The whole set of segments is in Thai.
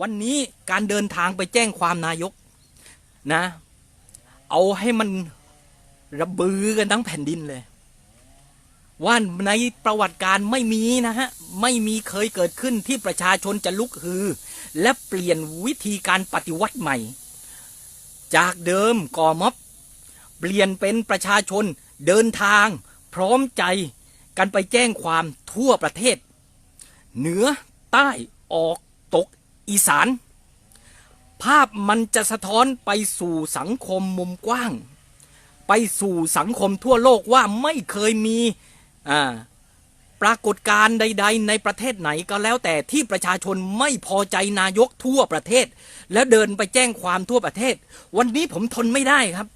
วันนี้การเดินทางไปแจ้งความนายกนะ เอาให้มันระบือกันทั้งแผ่นดินเลย ว่าในประวัติการไม่มีนะฮะ ไม่มีเคยเกิดขึ้นที่ประชาชนจะลุกฮือ และเปลี่ยนวิธีการปฏิวัติใหม่ จากเดิมก่อม็อบ เปลี่ยนเป็นประชาชนเดินทาง พร้อมใจกันไปแจ้งความทั่วประเทศ เหนือใต้ออกตก อีสาน ภาพมันจะสะท้อนไปสู่สังคมมุมกว้าง ไปสู่สังคมทั่วโลกว่าไม่เคยมีปรากฏการณ์ใด ๆ ในประเทศไหนก็แล้วแต่ที่ประชาชนไม่พอใจนายกทั่วประเทศ แล้วเดินไปแจ้งความทั่วประเทศ วันนี้ผมทนไม่ได้ครับ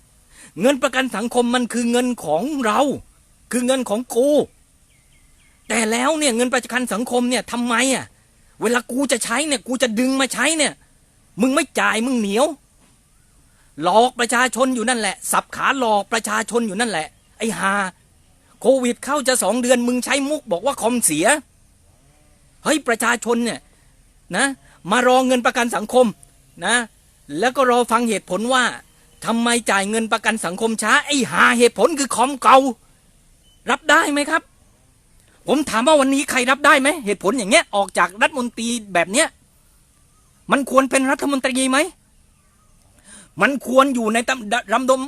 เงินประกันสังคมมันคือเงินของเรา คือเงินของกูแต่แล้วเนี่ยเงินประกันสังคมเนี่ยทำไมอะ เวลากูจะใช้เนี่ย กูจะดึงมาใช้เนี่ย มึงไม่จ่ายมึงเหนียว หลอกประชาชนอยู่นั่นแหละ สับขาหลอกประชาชนอยู่นั่นแหละ ไอ้ฮาโควิดเข้าจะสองเดือนมึงใช้มุกบอกว่าคอมเสีย เฮ้ยประชาชนเนี่ยนะ มารอเงินประกันสังคมนะ แล้วก็รอฟังเหตุผลว่าทำไมจ่ายเงินประกันสังคมช้า ไอ้หาเหตุผลคือคอมเก่า รับได้ไหมครับ ผมถามว่าวันนี้ใครรับได้ไหมเหตุผลอย่างเงี้ยออกจากรัฐมนตรีแบบเนี้ยมันควรเป็นรัฐมนตรีไหม มันควรอยู่ในตำดำดม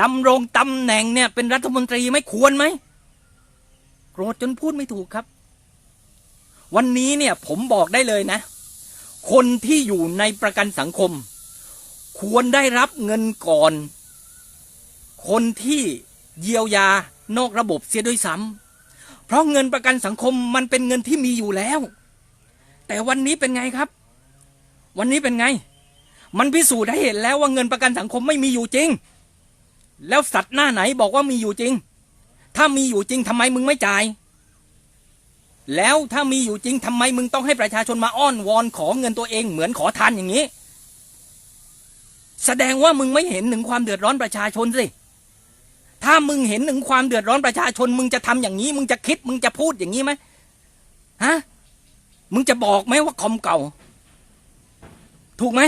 ดำรงตำแหน่งเนี่ย เป็นรัฐมนตรีไหม่ควรไหมโกรธจนพูดไม่ถูกครับ วันนี้เนี่ยผมบอกได้เลยนะ คนที่อยู่ในประกันสังคม ควรได้รับเงินก่อน คนที่เยียวยานอกระบบเสียด้วยซ้ำ ราะเงินประกันสังคมมันเป็นเงินที่มีอยู่แล้ว แต่วันนี้เป็นไงครับ วันนี้เป็นไง มันพิสูจน์ให้เห็นแล้วว่าเงินประกันสังคมไม่มีอยู่จริง แล้วสัตว์หน้าไหนบอกว่ามีอยู่จริง ถ้ามีอยู่จริงทำไมมึงไม่จ่าย แล้วถ้ามีอยู่จริงทำไมมึงต้องให้ประชาชนมาอ้อนวอนขอเงินตัวเองเหมือนขอทานอย่างนี้ แสดงว่ามึงไม่เห็นถึงความเดือดร้อนประชาชนสิ ถ้ามึงเห็นถึงความเดือดร้อนประชาชน มึงจะทำอย่างนี้ มึงจะคิด มึงจะพูดอย่างนี้ไหมฮะมึงจะบอกไหมว่าคอมเก่า ถูกไหม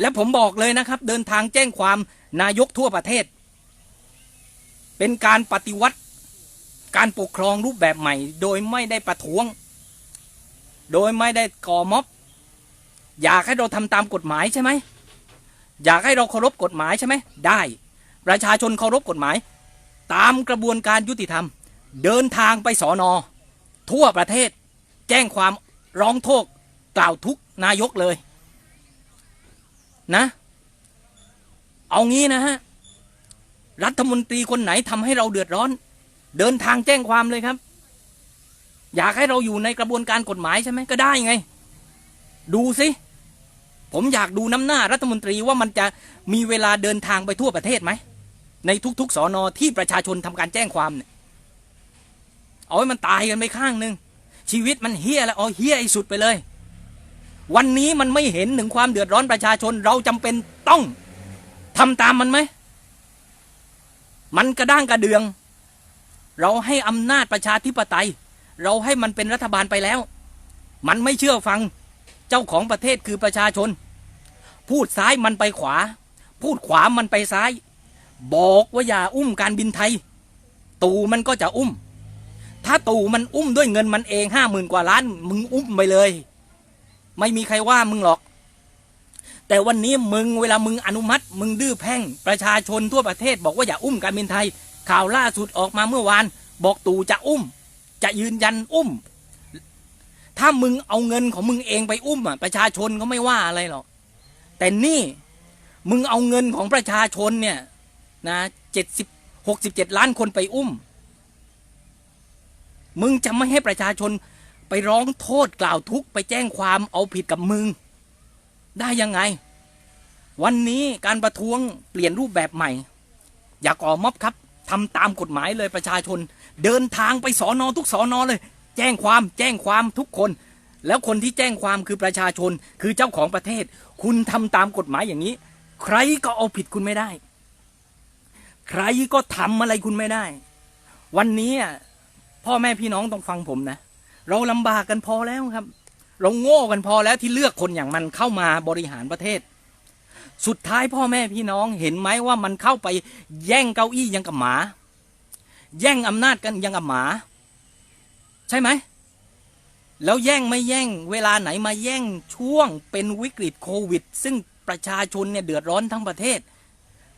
และผมบอกเลยนะครับ เดินทางแจ้งความนายกทั่วประเทศ เป็นการปฏิวัติ การปกครองรูปแบบใหม่ โดยไม่ได้ประท้วง โดยไม่ได้ก่อม็อบ อยากให้เราทำตามกฎหมายใช่ไหม อยากให้เราเคารพกฎหมายใช่ไหม ได้ ประชาชนเคารพกฎหมาย ตามกระบวนการยุติธรรม เดินทางไปสอนอ ทั่วประเทศ แจ้งความร้องโทษกล่าวทุกนายกเลย นะ เอางี้นะฮะ รัฐมนตรีคนไหนทำให้เราเดือดร้อน เดินทางแจ้งความเลยครับ อยากให้เราอยู่ในกระบวนการกฎหมายใช่ไหมก็ได้ไง ดูสิผมอยากดูน้ำหน้ารัฐมนตรีว่ามันจะมีเวลาเดินทางไปทั่วประเทศไหม ในทุกๆสอนอที่ประชาชนทำการแจ้งความเนี่ยเอาให้มันตายกันไปข้างหนึ่งชีวิตมันเฮี้ยแล้วเอาเฮี้ยไอ้สุดไปเลย วันนี้มันไม่เห็นถึงความเดือดร้อนประชาชนเราจำเป็นต้องทำตามมันไหมมันกระด้างกระเดือง เราให้อำนาจประชาธิปไตย เราให้มันเป็นรัฐบาลไปแล้ว มันไม่เชื่อฟังเจ้าของประเทศคือประชาชน พูดซ้ายมันไปขวา พูดขวามันไปซ้าย บอกว่าอย่าอุ้มการบินไทย ตู่มันก็จะอุ้ม ถ้าตู่มันอุ้มด้วยเงินมันเองห้าหมื่นกว่าล้าน มึงอุ้มไปเลย ไม่มีใครว่ามึงหรอก แต่วันนี้มึงเวลามึงอนุมัติ มึงดื้อแพ่งประชาชนทั่วประเทศ บอกว่าอย่าอุ้มการบินไทย ข่าวล่าสุดออกมาเมื่อวาน บอกตู่จะอุ้ม จะยืนยันอุ้ม ถ้ามึงเอาเงินของมึงเองไปอุ้มอะประชาชนก็ไม่ว่าอะไรหรอกแต่นี่มึงเอาเงินของประชาชนเนี่ย นะเจ็ดสิบหกสิบเจ็ดล้านคนไปอุ้ม มึงจะไม่ให้ประชาชนไปร้องโทษกล่าวทุกข์ไปแจ้งความเอาผิดกับมึง ได้ยังไง วันนี้การประท้วงเปลี่ยนรูปแบบใหม่ อยากออม็อบครับทำตามกฎหมายเลยประชาชน เดินทางไปสอนอทุกสอนอเลย แจ้งความแจ้งความทุกคน แล้วคนที่แจ้งความคือประชาชนคือเจ้าของประเทศ คุณทำตามกฎหมายอย่างนี้ ใครก็เอาผิดคุณไม่ได้ ใครก็ทำอะไรคุณไม่ได้ วันนี้พ่อแม่พี่น้องต้องฟังผมนะ เราลำบากกันพอแล้วครับ เราโง่กันพอแล้วที่เลือกคนอย่างมันเข้ามาบริหารประเทศ สุดท้ายพ่อแม่พี่น้องเห็นไหมว่ามันเข้าไปแย่งเก้าอี้ยังกับหมา แย่งอำนาจกันยังกับหมา ใช่ไหมแล้วแย่งไม่แย่ง เวลาไหนมาแย่งช่วงเป็นวิกฤตโควิด ซึ่งประชาชนเนี่ยเดือดร้อนทั้งประเทศ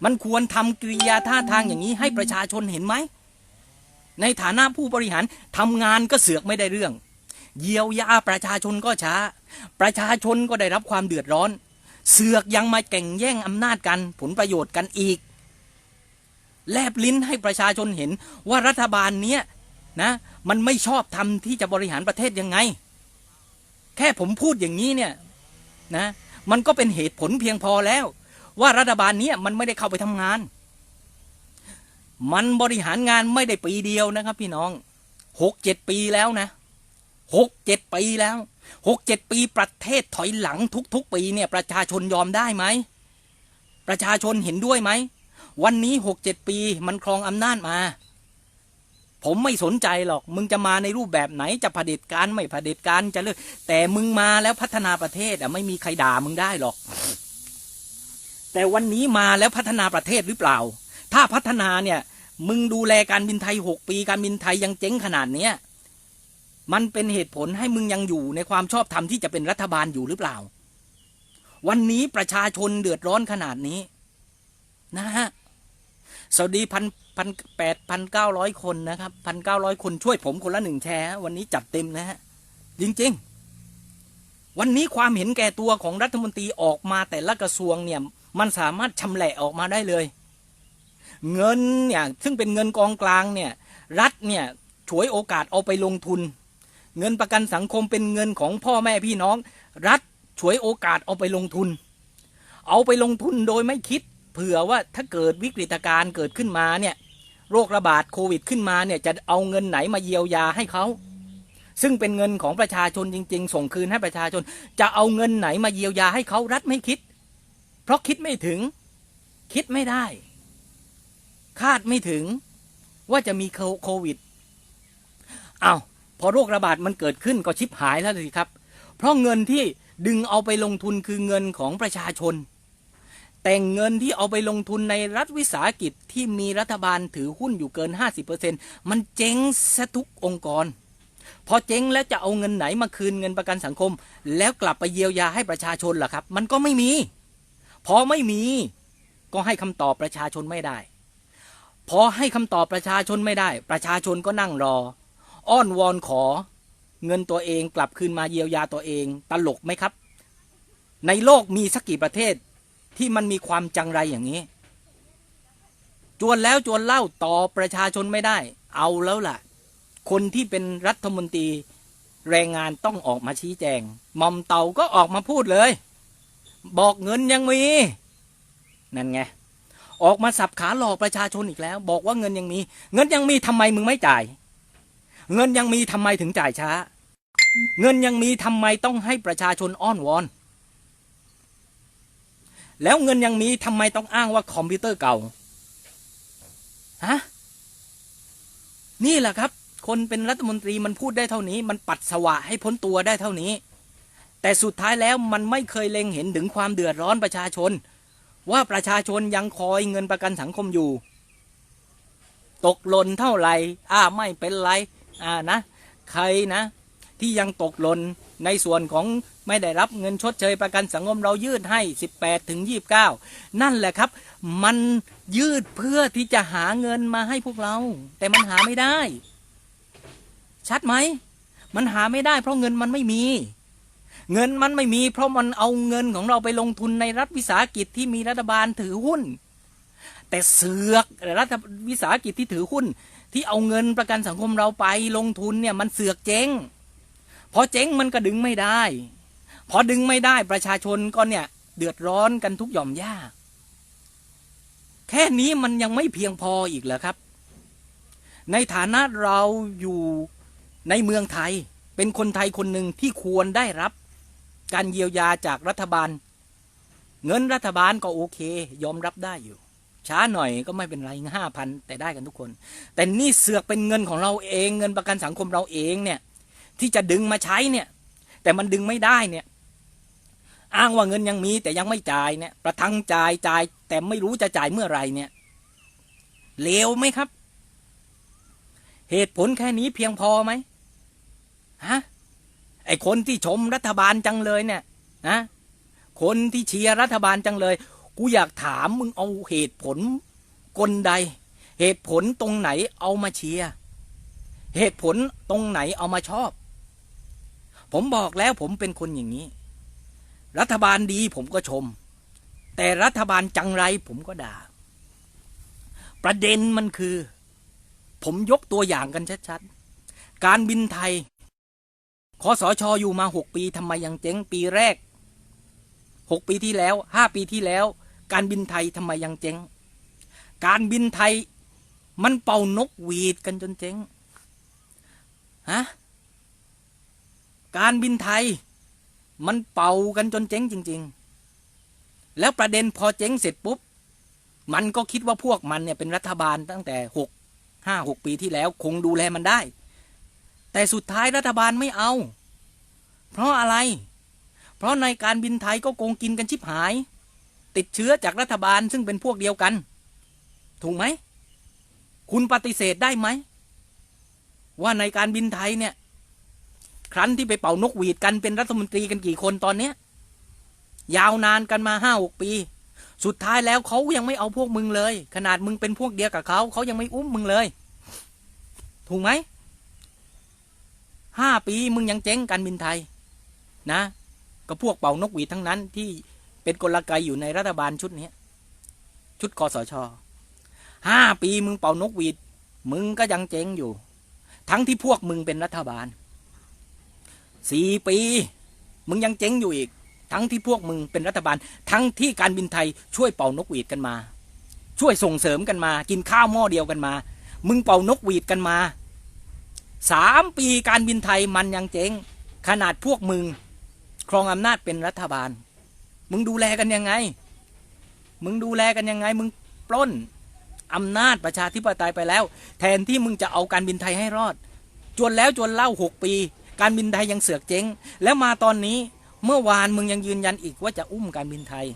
มันควรทำกิริยาท่าทางอย่างนี้ให้ประชาชนเห็นไหม ในฐานะผู้บริหารทำงานก็เสือกไม่ได้เรื่อง เยียวยาประชาชนก็ช้า ประชาชนก็ได้รับความเดือดร้อน เสือกยังมาแก่งแย่งอำนาจกันผลประโยชน์กันอีก แลบลิ้นให้ประชาชนเห็นว่ารัฐบาลเนี้ยนะ มันไม่ชอบทำที่จะบริหารประเทศยังไง แค่ผมพูดอย่างนี้เนี่ยนะ มันก็เป็นเหตุผลเพียงพอแล้ว ว่ารัฐบาลเนี้ยมันไม่ได้เข้าไปทำงาน มันบริหารงานไม่ได้ปีเดียวนะครับ พี่น้องหกเจ็ดปีแล้วนะหกเจ็ดปีแล้วหกเจ็ดปีประเทศถอยหลังทุก ๆ ปีเนี่ยประชาชนยอมได้ไหม ประชาชนเห็นด้วยไหม วันนี้หกเจ็ดปีมันครองอำนาจมา ผมไม่สนใจหรอก มึงจะมาในรูปแบบไหนจะเผด็จการไม่เผด็จการจะเลือกแต่มึงมาแล้วพัฒนาประเทศอะไม่มีใครด่ามึงได้หรอก แต่วันนี้มาแล้วพัฒนาประเทศหรือเปล่า ถ้าพัฒนาเนี่ย มึงดูแลการบินไทยหกปีการบินไทยยังเจ๊งขนาดเนี้ยมันเป็นเหตุผลให้มึงยังอยู่ในความชอบธรรมที่จะเป็นรัฐบาลอยู่หรือเปล่า วันนี้ประชาชนเดือดร้อนขนาดนี้ นะฮะสวัสดีพันพันแปดพันเก้าร้อยคนนะครับพันเก้าร้อยคนช่วยผมคนละหนึ่งแชร์วันนี้จัดเต็มนะฮะจริง ๆ วันนี้ความเห็นแก่ตัวของรัฐมนตรีออกมาแต่ละกระทรวงเนี่ย มันสามารถชำแหละออกมาได้เลย เงินเนี่ยซึ่งเป็นเงินกองกลางเนี่ยรัฐเนี่ยฉวยโอกาสเอาไปลงทุน เงินประกันสังคมเป็นเงินของพ่อแม่พี่น้อง รัฐฉวยโอกาสเอาไปลงทุน เอาไปลงทุนโดยไม่คิด เผื่อว่าถ้าเกิดวิกฤตการณ์เกิดขึ้นมาเนี่ยโรคระบาดโควิดขึ้นมาเนี่ยจะเอาเงินไหนมาเยียวยาให้เขาซึ่งเป็นเงินของประชาชนจริง ๆ ส่งคืนให้ประชาชน จะเอาเงินไหนมาเยียวยาให้เขารัฐไม่คิด เพราะคิดไม่ถึง คิดไม่ได้ คาดไม่ถึงว่าจะมีโควิด เอา้าพอโรคระบาดมันเกิดขึ้นก็ชิบหายแล้วสิครับ เพราะเงินที่ดึงเอาไปลงทุนคือเงินของประชาชน แต่เงินที่เอาไปลงทุนในรัฐวิสาหกิจที่มีรัฐบาลถือหุ้นอยู่เกิน 50%มันเจ๊งซะทุกองค์กร พอเจ๊งแล้วจะเอาเงินไหนมาคืนเงินประกันสังคม แล้วกลับไปเยียวยาให้ประชาชนล่ะครับ มันก็ไม่มี พอไม่มีก็ให้คำตอบประชาชนไม่ได้ พอให้คำตอบประชาชนไม่ได้ ประชาชนก็นั่งรอ อ้อนวอนขอ เงินตัวเองกลับคืนมาเยียวยาตัวเอง ตลกไหมครับ ในโลกมีสักกี่ประเทศที่มันมีความจังไรอย่างนี้ จวนแล้วจวนเล่าต่อประชาชนไม่ได้ เอาแล้วล่ะ คนที่เป็นรัฐมนตรี แรงงานต้องออกมาชี้แจงมอมเตาก็ออกมาพูดเลย บอกเงินยังมี นั่นไง ออกมาสับขาหลอกประชาชนอีกแล้ว บอกว่าเงินยังมี เงินยังมีทำไมมึงไม่จ่าย เงินยังมีทำไมถึงจ่ายช้า เงินยังมีทำไมต้องให้ประชาชนอ้อนวอน แล้วเงินยังมีทำไมต้องอ้างว่าคอมพิวเตอร์เก่าฮะนี่แหละครับ คนเป็นรัฐมนตรีมันพูดได้เท่านี้ มันปัดสวะให้พ้นตัวได้เท่านี้ แต่สุดท้ายแล้วมันไม่เคยเล็งเห็นถึงความเดือดร้อนประชาชน ว่าประชาชนยังคอยเงินประกันสังคมอยู่ ตกหล่นเท่าไหร่อ่าไม่เป็นไรอ่านะ ใครนะ ที่ยังตกหล่นในส่วนของไม่ได้รับเงินชดเชยประกันสังคมเรายืดให้ 18ถึง29 นั่นแหละครับ มันยืดเพื่อที่จะหาเงินมาให้พวกเรา แต่มันหาไม่ได้ ชัดไหม มันหาไม่ได้เพราะเงินมันไม่มี เงินมันไม่มีเพราะมันเอาเงินของเราไปลงทุนในรัฐวิสาหกิจที่มีรัฐบาลถือหุ้น แต่เสือกรัฐวิสาหกิจที่ถือหุ้น ที่เอาเงินประกันสังคมเราไปลงทุนเนี่ยมันเสือกเจ๊งพอเจ๊งมันก็ดึงไม่ได้ พอดึงไม่ได้ประชาชนก็เนี่ยเดือดร้อนกันทุกหย่อมย่าแค่นี้มันยังไม่เพียงพออีกเหรอครับ ในฐานะเราอยู่ในเมืองไทยเป็นคนไทยคนหนึ่งที่ควรได้รับ การเยียวยาจากรัฐบาล เงินรัฐบาลก็โอเค ยอมรับได้อยู่ ช้าหน่อยก็ไม่เป็นไรห้าพันแต่ได้กันทุกคน แต่นี่เสือกเป็นเงินของเราเอง เงินประกันสังคมเราเองเนี่ย ที่จะดึงมาใช้เนี่ย แต่มันดึงไม่ได้เนี่ย อ้างว่าเงินยังมีแต่ยังไม่จ่ายเนี่ย ประทังจ่ายจ่าย แต่ไม่รู้จะจ่ายเมื่อไหร่เนี่ยเลวไหมครับ เหตุผลแค่นี้เพียงพอไหมฮะ ไอ้คนที่ชมรัฐบาลจังเลยเนี่ยนะคนที่เชียร์รัฐบาลจังเลย กูอยากถามมึงเอาเหตุผลกลใด เหตุผลตรงไหนเอามาเชียร์เหตุผลตรงไหนเอามาชอบ ผมบอกแล้วผมเป็นคนอย่างนี้ รัฐบาลดีผมก็ชม แต่รัฐบาลจังไรผมก็ด่า ประเด็นมันคือ ผมยกตัวอย่างกันชัดๆ การบินไทย คอสชอยู่มาหกปีทำไมยังเจ๊งปีแรกหกปีที่แล้วห้าปีที่แล้ว การบินไทยทำไมยังเจ๊ง การบินไทยมันเป่านกหวีดกันจนเจ๊งฮะการบินไทย มันเป่ากันจนเจ๊งจริง ๆ แล้วประเด็นพอเจ๊งเสร็จปุ๊บ มันก็คิดว่าพวกมันเนี่ยเป็นรัฐบาลตั้งแต่หกห้าหกปีที่แล้วคงดูแลมันได้ แต่สุดท้ายรัฐบาลไม่เอา เพราะอะไร เพราะในการบินไทยก็โกงกินกันชิบหาย ติดเชื้อจากรัฐบาลซึ่งเป็นพวกเดียวกัน ถูกไหม คุณปฏิเสธได้ไหม ว่าในการบินไทยเนี่ย ครั้นที่ไปเป่านกหวีดกันเป็นรัฐมนตรีกันกี่คนตอนเนี้ยยาวนานกันมาห้าหกปี สุดท้ายแล้วเขายังไม่เอาพวกมึงเลย ขนาดมึงเป็นพวกเดียวกับเขาเขายังไม่อุ้มมึงเลย ถูกไหม ห้าปีมึงยังเจ๊งการบินไทยนะ ก็พวกเป่านกหวีดทั้งนั้นที่เป็นกลไกอยู่ในรัฐบาลชุดนี้ชุดคอสชห้าปีมึงเป่านกหวีด มึงก็ยังเจ๊งอยู่ ทั้งที่พวกมึงเป็นรัฐบาลสี่ปี มึงยังเจ๊งอยู่อีก ทั้งที่พวกมึงเป็นรัฐบาล ทั้งที่การบินไทยช่วยเป่านกหวีดกันมา ช่วยส่งเสริมกันมา กินข้าวหม้อเดียวกันมา มึงเป่านกหวีดกันมา สามปีการบินไทยมันยังเจ๊ง ขนาดพวกมึง ครองอำนาจเป็นรัฐบาล มึงดูแลกันยังไง มึงดูแลกันยังไง มึงปล้นอำนาจประชาธิปไตยไปแล้ว แทนที่มึงจะเอาการบินไทยให้รอดจนแล้วจนเล่าหกปี การบินไทยยังเสือกเจ๊ง แล้วมาตอนนี้เมื่อวานมึงยังยืนยันอีกว่าจะอุ้มการบินไทย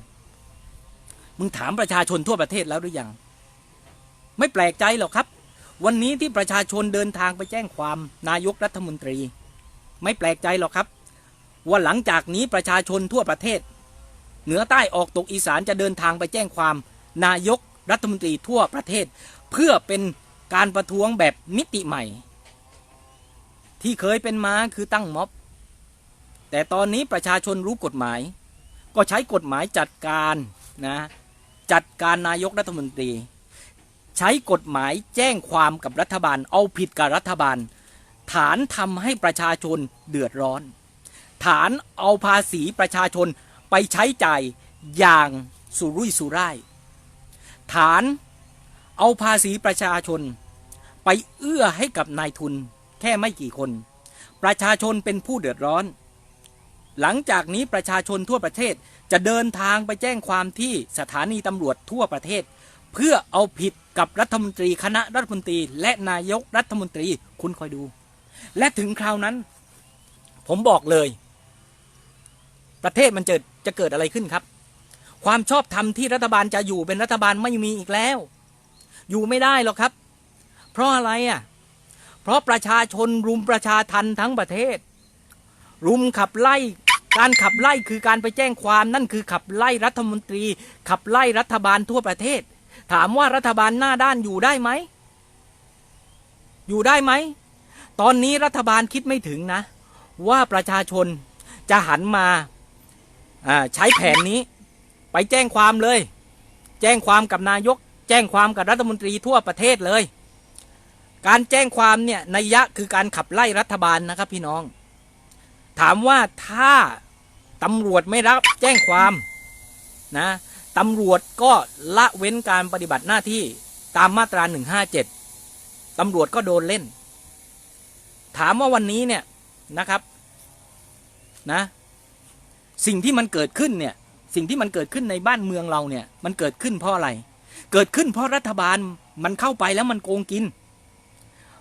มึงถามประชาชนทั่วประเทศแล้วหรือยัง ไม่แปลกใจหรอกครับ วันนี้ที่ประชาชนเดินทางไปแจ้งความนายกรัฐมนตรี ไม่แปลกใจหรอกครับ ว่าหลังจากนี้ประชาชนทั่วประเทศ เหนือใต้ออกตกอีสานจะเดินทางไปแจ้งความ นายกรัฐมนตรีทั่วประเทศ เพื่อเป็นการประท้วงแบบมิติใหม่ ที่เคยเป็นมาคือตั้งม็อบ แต่ตอนนี้ประชาชนรู้กฎหมาย ก็ใช้กฎหมายจัดการนะจัดการนายกรัฐมนตรี ใช้กฎหมายแจ้งความกับรัฐบาลเอาผิดกับรัฐบาล ฐานทำให้ประชาชนเดือดร้อน ฐานเอาภาษีประชาชนไปใช้จ่ายอย่างสุรุ่ยสุร่าย ฐานเอาภาษีประชาชน ไปเอื้อให้กับนายทุนแค่ไม่กี่คน ประชาชนเป็นผู้เดือดร้อน หลังจากนี้ประชาชนทั่วประเทศจะเดินทางไปแจ้งความที่สถานีตำรวจทั่วประเทศ เพื่อเอาผิดกับรัฐมนตรีคณะรัฐมนตรีและนายกรัฐมนตรีคุณคอยดู และถึงคราวนั้น ผมบอกเลย ประเทศมันจะจะเกิดอะไรขึ้นครับ ความชอบธรรมที่รัฐบาลจะอยู่เป็นรัฐบาลไม่มีอีกแล้ว อยู่ไม่ได้หรอกครับ เพราะอะไรอะ เพราะประชาชนรุมประชาทันทั้งประเทศ รุมขับไล่การขับไล่คือการไปแจ้งความนั่นคือขับไล่รัฐมนตรี ขับไล่รัฐบาลทั่วประเทศ ถามว่ารัฐบาลหน้าด้านอยู่ได้ไหม อยู่ได้ไหม ตอนนี้รัฐบาลคิดไม่ถึงนะ ว่าประชาชนจะหันมาใช้แผนนี้ ไปแจ้งความเลย แจ้งความกับนายก แจ้งความกับรัฐมนตรีทั่วประเทศเลย การแจ้งความเนี่ยนัยยะคือการขับไล่รัฐบาลนะครับพี่น้อง ถามว่าถ้าตำรวจไม่รับแจ้งความนะ ตำรวจก็ละเว้นการปฏิบัติหน้าที่ตามมาตรา 157 ตำรวจก็โดนเล่น ถามว่าวันนี้เนี่ยนะครับนะสิ่งที่มันเกิดขึ้นเนี่ยสิ่งที่มันเกิดขึ้นในบ้านเมืองเราเนี่ยมันเกิดขึ้นเพราะอะไร เกิดขึ้นเพราะรัฐบาลมันเข้าไปแล้วมันโกงกิน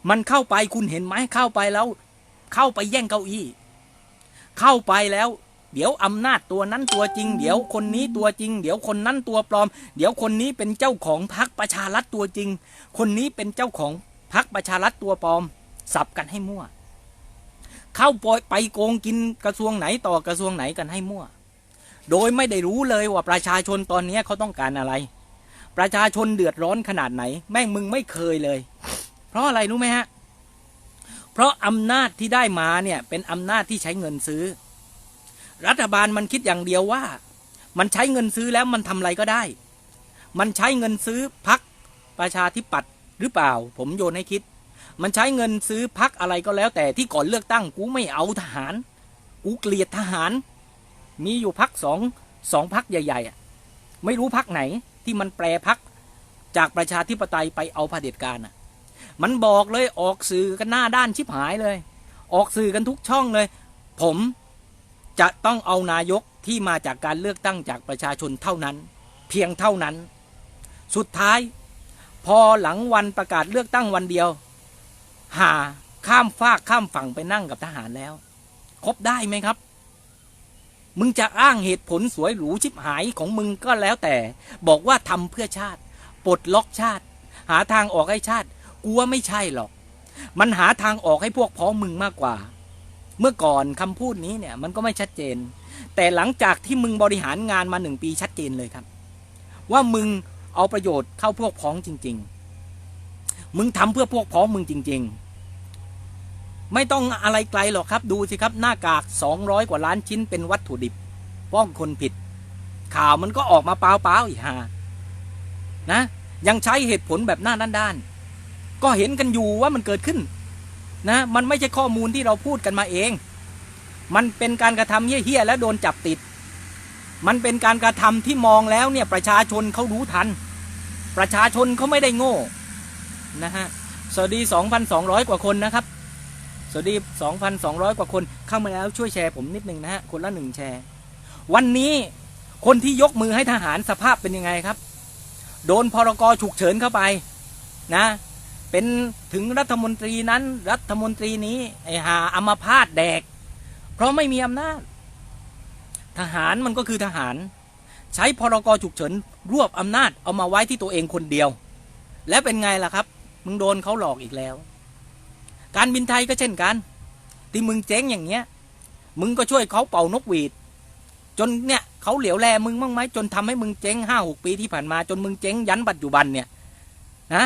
มันเข้าไปคุณเห็นไหมเข้าไปแล้ว เข้าไปแย่งเก้าอี้ เข้าไปแล้ว เดี๋ยวอำนาจตัวนั้นตัวจริง เดี๋ยวคนนี้ตัวจริง เดี๋ยวคนนั้นตัวปลอม เดี๋ยวคนนี้เป็นเจ้าของพรรคประชารัฐตัวจริง คนนี้เป็นเจ้าของพรรคประชารัฐตัวปลอม สับกันให้มั่ว เข้าปอยไปโกงกินกระทรวงไหนต่อกระทรวงไหนกันให้มั่ว โดยไม่ได้รู้เลยว่าประชาชนตอนนี้เขาต้องการอะไร ประชาชนเดือดร้อนขนาดไหน แม่งมึงไม่เคยเลย เพราะอะไรรู้ไหมฮะเพราะอำนาจที่ได้มาเนี่ยเป็นอำนาจที่ใช้เงินซื้อ รัฐบาลมันคิดอย่างเดียวว่า มันใช้เงินซื้อแล้วมันทำอะไรก็ได้ มันใช้เงินซื้อพักประชาธิปัตย์หรือเปล่า ผมโยนให้คิด มันใช้เงินซื้อพักอะไรก็แล้ว แต่ที่ก่อนเลือกตั้งกูไม่เอาทหาร กูเกลียดทหาร มีอยู่พักสองสองพักใหญ่ๆอะไม่รู้พักไหนที่มันแปรพักจากประชาธิปไตยไปเอาเผด็จการอะ มันบอกเลยออกสื่อกันหน้าด้านชิบหายเลย ออกสื่อกันทุกช่องเลย ผม จะต้องเอานายกที่มาจากการเลือกตั้งจากประชาชนเท่านั้น เพียงเท่านั้น สุดท้าย พอหลังวันประกาศเลือกตั้งวันเดียว หาข้ามฟากข้ามฝั่งไปนั่งกับทหารแล้ว ครบได้ไหมครับ มึงจะอ้างเหตุผลสวยหรูชิบหายของมึงก็แล้วแต่ บอกว่าทำเพื่อชาติ ปลดล็อกชาติ หาทางออกให้ชาติ กูว่าไม่ใช่หรอก มันหาทางออกให้พวกพ้องมึงมากกว่า เมื่อก่อนคำพูดนี้เนี่ยมันก็ไม่ชัดเจน แต่หลังจากที่มึงบริหารงานมาหนึ่งปีชัดเจนเลยครับ ว่ามึงเอาประโยชน์เข้าพวกพ้องจริง ๆ มึงทำเพื่อพวกพ้องมึงจริง ๆ ไม่ต้องอะไรไกลหรอกครับ ดูสิครับหน้ากาก 200 กว่าล้านชิ้นเป็นวัตถุดิบ ป้องคนผิด ข่าวมันก็ออกมาเปล่าๆอีกฮานะ ยังใช้เหตุผลแบบหน้าด้านๆก็เห็นกันอยู่ว่ามันเกิดขึ้น นะมันไม่ใช่ข้อมูลที่เราพูดกันมาเอง มันเป็นการกระทำเหี้ยๆและโดนจับติด มันเป็นการกระทำที่มองแล้วเนี่ยประชาชนเขารู้ทัน ประชาชนเขาไม่ได้โง่นะฮะสวัสดี 2,200 กว่าคนนะครับ สวัสดี 2,200 กว่าคนเข้ามาแล้วช่วยแชร์ผมนิดนึงนะฮะคนละหนึ่งแชร์ วันนี้คนที่ยกมือให้ทหารสภาพเป็นยังไงครับ โดนพรกฉุกเฉินเข้าไปนะ เป็นถึงรัฐมนตรีนั้น รัฐมนตรีนี้ไอ้หาอมาพาตแดก เพราะไม่มีอำนาจ ทหารมันก็คือทหาร ใช้พรกฉุกเฉินรวบอำนาจเอามาไว้ที่ตัวเองคนเดียว แล้วเป็นไงล่ะครับ มึงโดนเขาหลอกอีกแล้ว การบินไทยก็เช่นกัน ที่มึงเจ๊งอย่างเงี้ย มึงก็ช่วยเขาเป่านกหวีด จนเนี่ยเขาเหลียวแลมึงบ้างไหมจนทำให้มึงเจ๊งห้าหกปีที่ผ่านมาจนมึงเจ๊งยันปัจจุบันเนี่ยนะ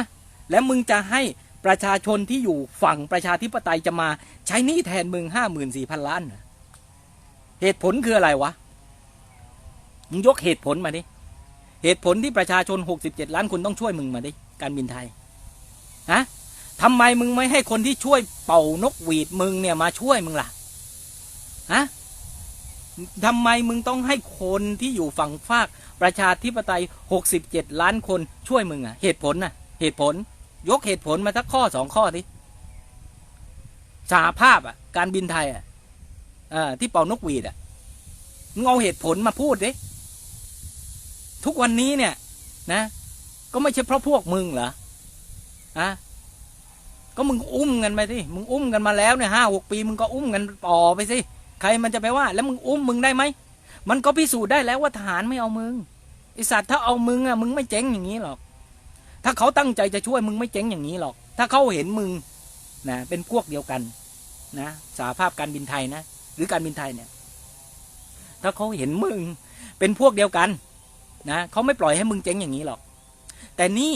แล้วมึงจะให้ประชาชนที่อยู่ฝั่งประชาธิปไตยจะมาใช้หนี้แทนมึงห้าหมื่นสี่พันล้านเหตุผลคืออะไรวะ มึงยกเหตุผลมาดิ เหตุผลที่ประชาชนหกสิบเจ็ดล้านคนต้องช่วยมึงมาดิ การบินไทย ฮะทำไมมึงไม่ให้คนที่ช่วยเป่านกหวีดมึงเนี่ยมาช่วยมึงล่ะ ฮะทำไมมึงต้องให้คนที่อยู่ฝั่งฝากประชาธิปไตยหกสิบเจ็ดล้านคนช่วยมึงอะเหตุผลน่ะ เหตุผล ยกเหตุผลมาสักข้อสองข้อดิสาภาพอะ การบินไทยอะอที่เป่านกหวีดอะมึงเอาเหตุผลมาพูดดิทุกวันนี้เนี่ย นะ ก็ไม่ใช่เพราะพวกมึงเหรออะก็มึงอุ้มกันไปสิมึงอุ้มกันมาแล้วเนี่ยห้าหกปี มึงก็อุ้มกันต่อไปสิใครมันจะไปว่า แล้วมึงอุ้มมึงได้ไหมมันก็พิสูจน์ได้แล้วว่าทหารไม่เอามึงไอสัตว์ถ้าเอามึงอะมึงไม่เจ๊งอย่างนี้หรอก ถ้าเขาตั้งใจจะช่วยมึงไม่เจ๊งอย่างนี้หรอก ถ้าเขาเห็นมึงนะเป็นพวกเดียวกันนะสาภาพการบินไทยนะ หรือการบินไทยเนี่ย ถ้าเขาเห็นมึงเป็นพวกเดียวกันนะเขาไม่ปล่อยให้มึงเจ๊งอย่างนี้หรอก แต่นี่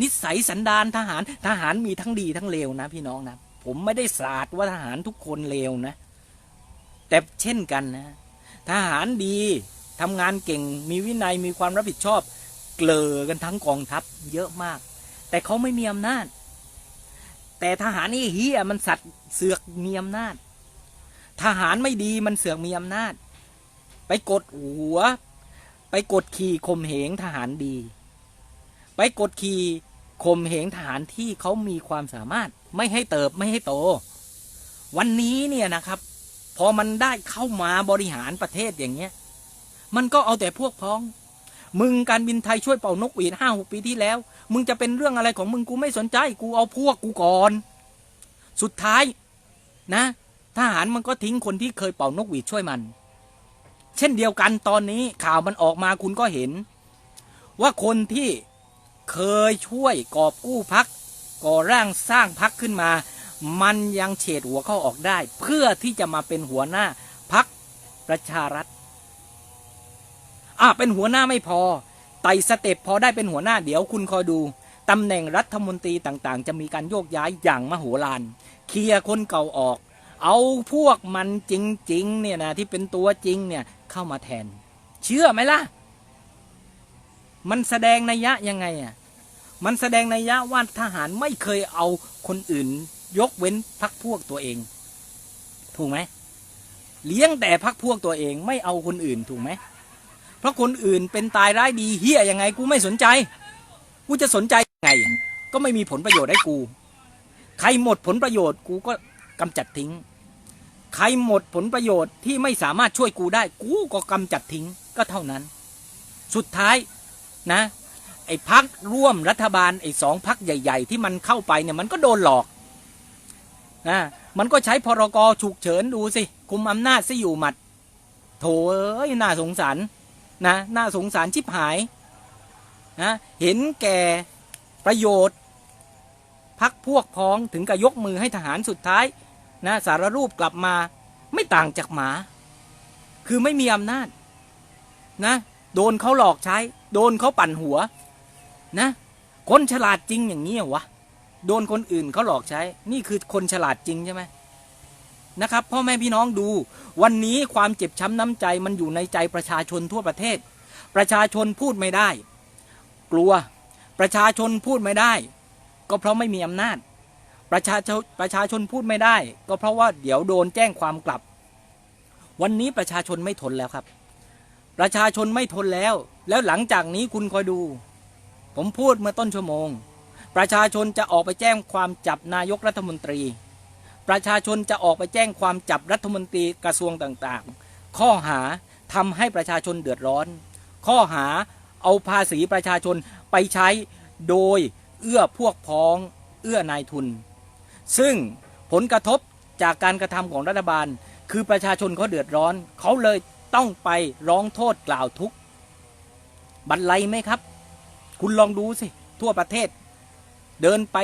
นิสัยสันดานทหารทหารมีทั้งดีทั้งเลวนะ พี่น้องนะผมไม่ได้สาดว่าทหารทุกคนเลวนะ แต่เช่นกันนะ ทหารดีทำงานเก่งมีวินัยมีความรับผิดชอบ เกลอกันทั้งกองทัพเยอะมาก แต่เขาไม่มีอำนาจ แต่ทหารนี่เฮียมันสัตว์เสือกมีอำนาจ ทหารไม่ดีมันเสือกมีอำนาจ ไปกดหัว ไปกดขี่ข่มเหงทหารดี ไปกดขี่ข่มเหงทหารที่เขามีความสามารถ ไม่ให้เติบไม่ให้โต วันนี้เนี่ยนะครับ พอมันได้เข้ามาบริหารประเทศอย่างเงี้ย มันก็เอาแต่พวกพ้อง มึงการบินไทยช่วยเป่านกหวีดห้าหกปีที่แล้ว มึงจะเป็นเรื่องอะไรของมึงกูไม่สนใจ กูเอาพวกกูก่อน สุดท้ายนะ ทหารมันก็ทิ้งคนที่เคยเป่านกหวีดช่วยมัน เช่นเดียวกันตอนนี้ข่าวมันออกมาคุณก็เห็น ว่าคนที่เคยช่วยกอบกู้พักก่อร่างสร้างพักขึ้นมา มันยังเฉดหัวเข้าออกได้ เพื่อที่จะมาเป็นหัวหน้าพักประชารัฐ อะเป็นหัวหน้าไม่พอไต่สเต็ปพอได้เป็นหัวหน้าเดี๋ยวคุณคอยดูตำแหน่งรัฐมนตรีต่างๆ จะมีการโยกย้ายอย่างมโหฬารเคลียร์คนเก่าออก เอาพวกมันจริงๆเนี่ยนะที่เป็นตัวจริงเนี่ยเข้ามาแทน เชื่อไหมล่ะ มันแสดงนัยยะยังไงอะมันแสดงนัยยะว่าทหารไม่เคยเอาคนอื่น ยกเว้นพักพวกตัวเอง ถูกไหมเลี้ยงแต่พักพวกตัวเองไม่เอาคนอื่นถูกไหม เพราะคนอื่นเป็นตายร้ายดีเฮียยังไงกูไม่สนใจ กูจะสนใจยังไง ก็ไม่มีผลประโยชน์ให้กู ใครหมดผลประโยชน์กูก็กำจัดทิ้ง ใครหมดผลประโยชน์ที่ไม่สามารถช่วยกูได้ กูก็กำจัดทิ้งก็เท่านั้น สุดท้ายนะ ไอ้พักร่วมรัฐบาลไอ้สองพักใหญ่ ๆ ที่มันเข้าไปเนี่ยมันก็โดนหลอกนะมันก็ใช้พรกฉุกเฉินดูสิ คุมอำนาจซะอยู่หมัด โถเอ้ยน่าสงสาร นะน่าสงสารชิบหายนะเห็นแก่ประโยชน์ พักพวกพ้องถึงกับยกมือให้ทหารสุดท้ายนะสารรูปกลับมาไม่ต่างจากหมา คือไม่มีอำนาจนะโดนเขาหลอกใช้ โดนเขาปั่นหัวนะคนฉลาดจริงอย่างนี้เหรอวะโดนคนอื่นเขาหลอกใช้ นี่คือคนฉลาดจริงใช่ไหม นะครับพ่อแม่พี่น้องดู วันนี้ความเจ็บช้ำน้ำใจมันอยู่ในใจประชาชนทั่วประเทศ ประชาชนพูดไม่ได้ กลัวประชาชนพูดไม่ได้ ก็เพราะไม่มีอำนาจ ประชาชนประชาชนพูดไม่ได้ ก็เพราะว่าเดี๋ยวโดนแจ้งความกลับ วันนี้ประชาชนไม่ทนแล้วครับ ประชาชนไม่ทนแล้ว แล้วหลังจากนี้คุณคอยดู ผมพูดเมื่อต้นชั่วโมง ประชาชนจะออกไปแจ้งความจับนายกรัฐมนตรี ประชาชนจะออกไปแจ้งความจับรัฐมนตรีกระทรวงต่างๆ ข้อหาทำให้ประชาชนเดือดร้อน ข้อหาเอาภาษีประชาชนไปใช้โดยเอื้อพวกพ้อง เอื้อนายทุน ซึ่งผลกระทบจากการกระทำของรัฐบาล คือประชาชนเขาเดือดร้อน เขาเลยต้องไปร้องโทษกล่าวทุกข์บันไลไหมครับ คุณลองดูสิ ทั่วประเทศ เดินไป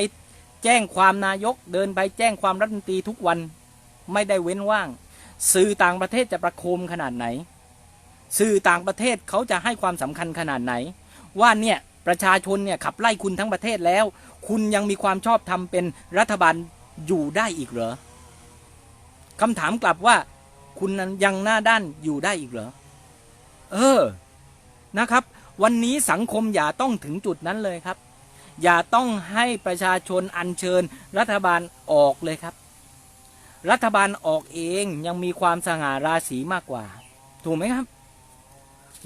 แจ้งความนายกเดินไปแจ้งความรัฐมนตรีทุกวันไม่ได้เว้นว่าง สื่อต่างประเทศจะประโคมขนาดไหน สื่อต่างประเทศเขาจะให้ความสำคัญขนาดไหน ว่าเนี่ยประชาชนเนี่ยขับไล่คุณทั้งประเทศแล้ว คุณยังมีความชอบธรรมเป็นรัฐบาลอยู่ได้อีกเหรอคำถามกลับว่า คุณนั้นยังหน้าด้านอยู่ได้อีกเหรอเออนะครับ วันนี้สังคมอย่าต้องถึงจุดนั้นเลยครับ อย่าต้องให้ประชาชนอัญเชิญรัฐบาลออกเลยครับ รัฐบาลออกเองยังมีความสง่าราศีมากกว่า ถูกไหมครับ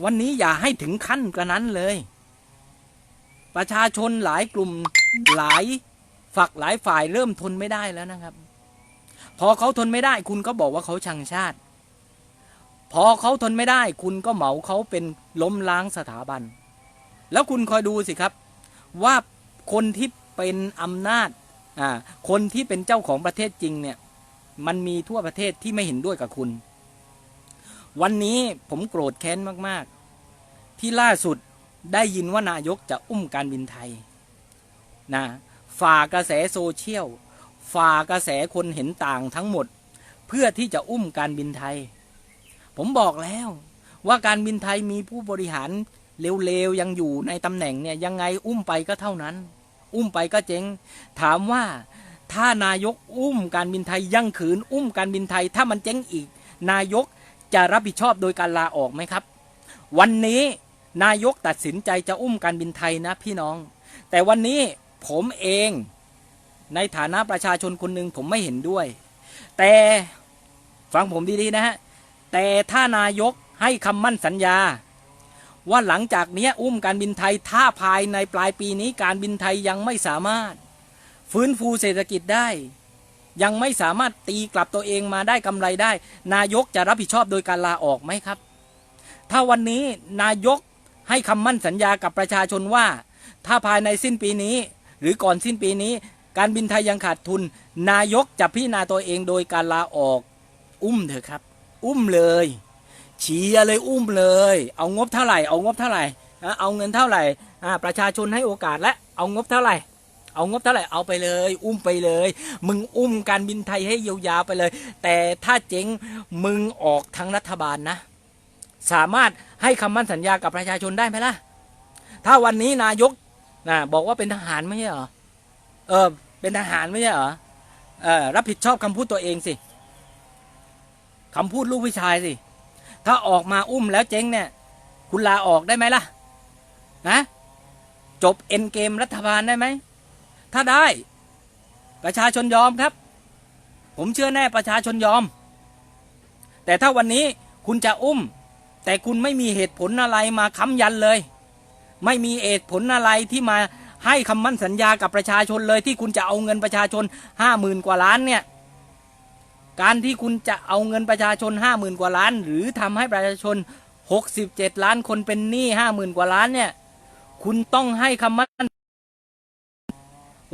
วันนี้อย่าให้ถึงขั้นกระนั้นเลย ประชาชนหลายกลุ่มหลายฝักหลายฝ่ายเริ่มทนไม่ได้แล้วนะครับ พอเขาทนไม่ได้ คุณก็บอกว่าเขาชังชาติ พอเขาทนไม่ได้ คุณก็เหมาเขาเป็นล้มล้างสถาบัน แล้วคุณคอยดูสิครับว่า คนที่เป็นอำนาจอ่าคนที่เป็นเจ้าของประเทศจริงเนี่ยมันมีทั่วประเทศที่ไม่เห็นด้วยกับคุณ วันนี้ผมโกรธแค้นมากๆ ที่ล่าสุดได้ยินว่านายกจะอุ้มการบินไทยนะฝ่ากระแสโซเชียลฝ่ากระแสคนเห็นต่างทั้งหมด เพื่อที่จะอุ้มการบินไทย ผมบอกแล้วว่าการบินไทยมีผู้บริหารเลวๆยังอยู่ในตำแหน่งเนี่ยยังไงอุ้มไปก็เท่านั้น อุ้มไปก็เจ๊ง ถามว่าถ้านายกอุ้มการบินไทยยั่งขืน อุ้มการบินไทยถ้ามันเจ๊งอีก นายกจะรับผิดชอบโดยการลาออกไหมครับ วันนี้นายกตัดสินใจจะอุ้มการบินไทยนะพี่น้อง แต่วันนี้ผมเองในฐานะประชาชนคนหนึ่งผมไม่เห็นด้วย แต่ฟังผมดีๆนะฮะแต่ถ้านายกให้คำมั่นสัญญา ว่าหลังจากนี้อุ้มการบินไทยถ้าภายในปลายปีนี้การบินไทยยังไม่สามารถ ฟื้นฟูเศรษฐกิจได้ ยังไม่สามารถตีกลับตัวเองมาได้กำไรได้ นายกจะรับผิดชอบโดยการลาออกไหมครับ ถ้าวันนี้นายกให้คำมั่นสัญญากับประชาชนว่า ถ้าภายในสิ้นปีนี้ หรือก่อนสิ้นปีนี้ การบินไทยยังขาดทุน นายกจะพิจารณาตัวเองโดยการลาออก อุ้มเถอะครับ อุ้มเลย เชียเลยอุ้มเลย เอางบเท่าไหร่ เอางบเท่าไหร่เอาเงินเท่าไหร่ประชาชนให้โอกาสและเอางบเท่าไหร่ เอางบเท่าไหร่เอาไปเลย อุ้มไปเลย มึงอุ้มการบินไทยให้ยาวๆไปเลย แต่ถ้าเจ๊งมึงออกทั้งรัฐบาลนะ สามารถให้คำมั่นสัญญากับประชาชนได้ไหมล่ะ ถ้าวันนี้นายกนะบอกว่าเป็นทหารไม่ใช่เหรอเออเป็นทหารไม่ใช่เหรอเออรับผิดชอบคำพูดตัวเองสิคำพูดลูกผู้ชายสิ ถ้าออกมาอุ้มแล้วเจ๊งเนี่ย คุณลาออกได้ไหมล่ะนะจบเอ็นเกมรัฐบาลได้ไหม ถ้าได้ ประชาชนยอมครับ ผมเชื่อแน่ประชาชนยอม แต่ถ้าวันนี้คุณจะอุ้ม แต่คุณไม่มีเหตุผลอะไรมาค้ำยันเลย ไม่มีเหตุผลอะไรที่มาให้คำมั่นสัญญากับประชาชนเลยที่คุณจะเอาเงินประชาชนห้าหมื่นกว่าล้านเนี่ย การที่คุณจะเอาเงินประชาชนห้าหมื่นกว่าล้าน หรือทำให้ประชาชนหกสิบเจ็ดล้านคนเป็นหนี้ห้าหมื่นกว่าล้านเนี่ย คุณต้องให้คำมั่น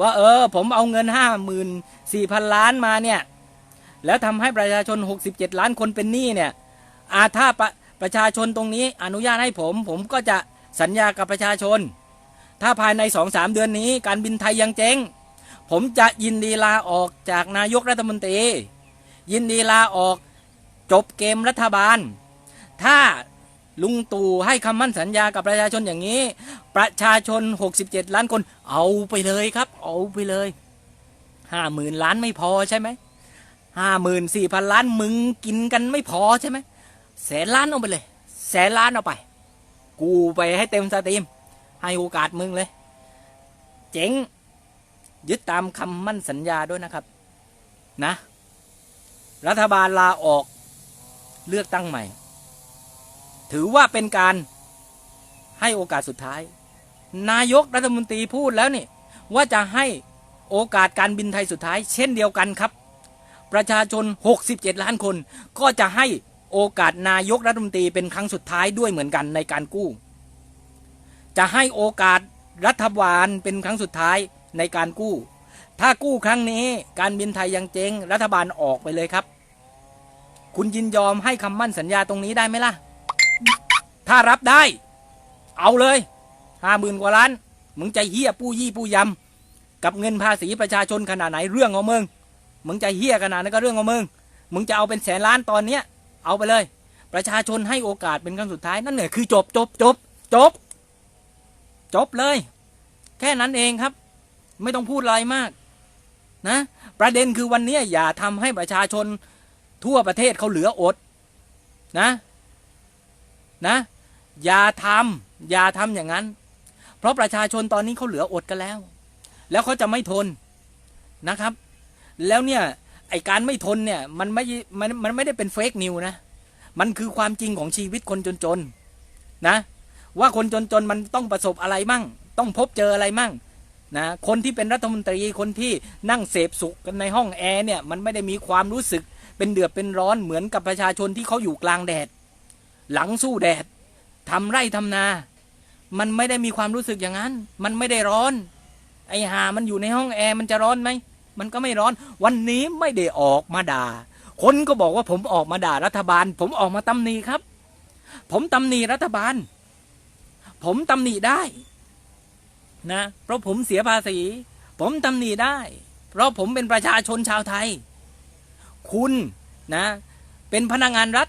ว่าเออ ผมเอาเงินห้าหมื่นสี่พันล้านมาเนี่ย แล้วทำให้ประชาชนหกสิบเจ็ดล้านคนเป็นหนี้เนี่ย อาถ้าประประชาชนตรงนี้อนุญาตให้ผม ผมก็จะสัญญากับประชาชน ถ้าภายในสองสามเดือนนี้ การบินไทยยังเจ๊ง ผมจะยินดีลาออกจากนายกรัฐมนตรี ยินดีลาออกจบเกมรัฐบาล ถ้าลุงตู่ให้คำมั่นสัญญากับประชาชนอย่างนี้ ประชาชน 67 ล้านคนเอาไปเลยครับ เอาไปเลยห้าหมื่นล้านไม่พอใช่ไหมห้าหมื่นสี่พันล้านมึงกินกันไม่พอใช่ไหมแสนล้านเอาไปเลย แสนล้านเอาไป กูไปให้เต็มสตรีม ให้โอกาสมึงเลย เจ๋ง ยึดตามคำมั่นสัญญาด้วยนะครับ นะ รัฐบาลลาออกเลือกตั้งใหม่ ถือว่าเป็นการให้โอกาสสุดท้าย นายกรัฐมนตรีพูดแล้วนี่ ว่าจะให้โอกาสการบินไทยสุดท้าย เช่นเดียวกันครับ ประชาชน 67 ล้านคน ก็จะให้โอกาสนายกรัฐมนตรีเป็นครั้งสุดท้ายด้วยเหมือนกันในการกู้ จะให้โอกาสรัฐบาลเป็นครั้งสุดท้ายในการกู้ ถ้ากู้ครั้งนี้การบินไทยยังเจ๊งรัฐบาลออกไปเลยครับ คุณยินยอมให้คำมั่นสัญญาตรงนี้ได้ไหมล่ะ ถ้ารับได้ เอาเลยห้าหมื่นกว่าล้าน มึงจะเฮี้ยปู้ยี่ปู้ยำกับเงินภาษีประชาชนขนาดไหนเรื่องของมึง มึงจะเฮี้ยขนาดนั้นก็เรื่องของมึง มึงจะเอาเป็นแสนล้านตอนเนี้ย เอาไปเลย ประชาชนให้โอกาสเป็นครั้งสุดท้ายนั่นเนี่ยคือจบจบจบจบ จบเลย แค่นั้นเองครับ ไม่ต้องพูดอะไรมาก นะประเด็นคือวันนี้อย่าทำให้ประชาชนทั่วประเทศเขาเหลืออดนะนะอย่าทำอย่าทำอย่างนั้น เพราะประชาชนตอนนี้เขาเหลืออดกันแล้ว แล้วเขาจะไม่ทนนะครับ แล้วเนี่ยไอการไม่ทนเนี่ยมันไม่มันมันไม่ได้เป็นเฟกนิวนะ มันคือความจริงของชีวิตคนจนๆนะ ว่าคนจนๆมันต้องประสบอะไรมั่ง ต้องพบเจออะไรมั่ง นะคนที่เป็นรัฐมนตรีคนที่นั่งเสพสุขกันในห้องแอร์เนี่ยมันไม่ได้มีความรู้สึกเป็นเดือดเป็นร้อนเหมือนกับประชาชนที่เขาอยู่กลางแดด หลังสู้แดดทำไร่ทำนา มันไม่ได้มีความรู้สึกอย่างนั้น มันไม่ได้ร้อน ไอ้หามันอยู่ในห้องแอร์มันจะร้อนไหมมันก็ไม่ร้อน วันนี้ไม่ได้ออกมาด่า คนก็บอกว่าผมออกมาด่ารัฐบาล ผมออกมาตำหนิครับ ผมตำหนิรัฐบาล ผมตำหนิได้ นะ เพราะผมเสียภาษี ผมตำหนิได้ เพราะผมเป็นประชาชนชาวไทย คุณนะ เป็นพนักงานรัฐ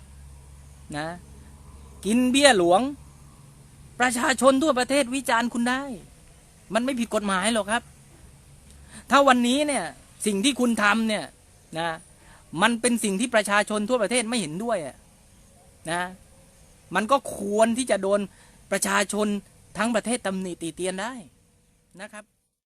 นะ กินเบี้ยหลวง ประชาชนทั่วประเทศวิจารณ์คุณได้ มันไม่ผิดกฎหมายหรอกครับ ถ้าวันนี้เนี่ยสิ่งที่คุณทำเนี่ยนะมันเป็นสิ่งที่ประชาชนทั่วประเทศไม่เห็นด้วยนะ มันก็ควรที่จะโดนประชาชนทั้งประเทศตำหนิตีเตียนได้ นะครับ